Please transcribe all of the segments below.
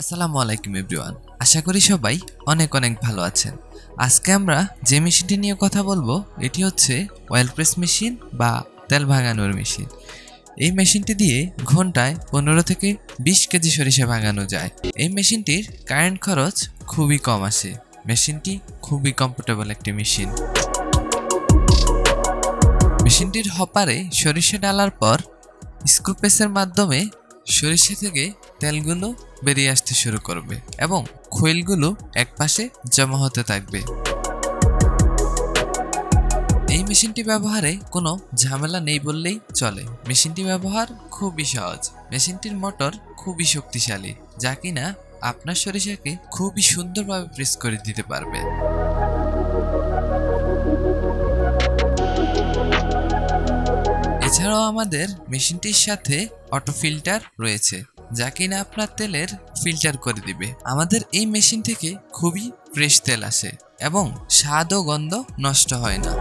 আসসালামু আলাইকুম, এভরিওয়ান। আশা করি সবাই অনেক অনেক ভালো আছেন। আজকে আমরা যে মেশিনটি নিয়ে কথা বলব, এটি হচ্ছে অয়েল প্রেস মেশিন বা তেল ভাঙানোর মেশিন। এই মেশিনটি দিয়ে ঘন্টায় পনেরো থেকে বিশ কেজি সরিষা ভাঙানো যায়। এই মেশিনটির কারেন্ট খরচ খুবই কম আসে। মেশিনটি খুবই কমফোর্টেবল একটি মেশিন। মেশিনটির হপারে সরিষা ডালার পর স্কুপেসের মাধ্যমে সরিষা থেকে তেলগুলো বেরিয়ে আসতে শুরু করবে এবং খৈলগুলো একপাশে জমা হতে থাকবে। এই মেশিনটি ব্যবহারে কোনো ঝামেলা নেই বললেই চলে। মেশিনটি ব্যবহার খুবই সহজ। মেশিনটির মোটর খুবই শক্তিশালী, যা কিনা আপনার সরিষাকে খুবই সুন্দরভাবে প্রেস করে দিতে পারবে। এছাড়াও আমাদের মেশিনটির সাথে অটো ফিল্টার রয়েছে, যা কিনা আপনার তেলের ফিল্টার করে দিবে। আমাদের এই মেশিন থেকে খুবই ফ্রেশ তেল আসে এবং স্বাদ ও গন্ধ নষ্ট হয় না।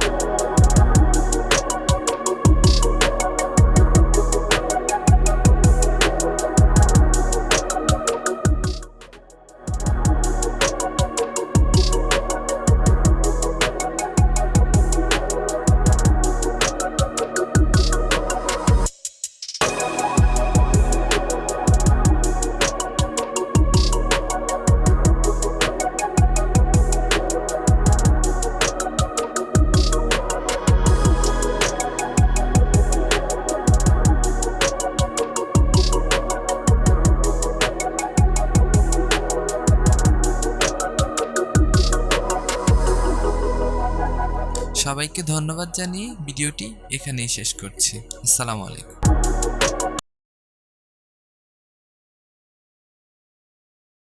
সবাইকে ধন্যবাদ জানিয়ে ভিডিওটি এখানেই শেষ করছি। আসসালামু আলাইকুম।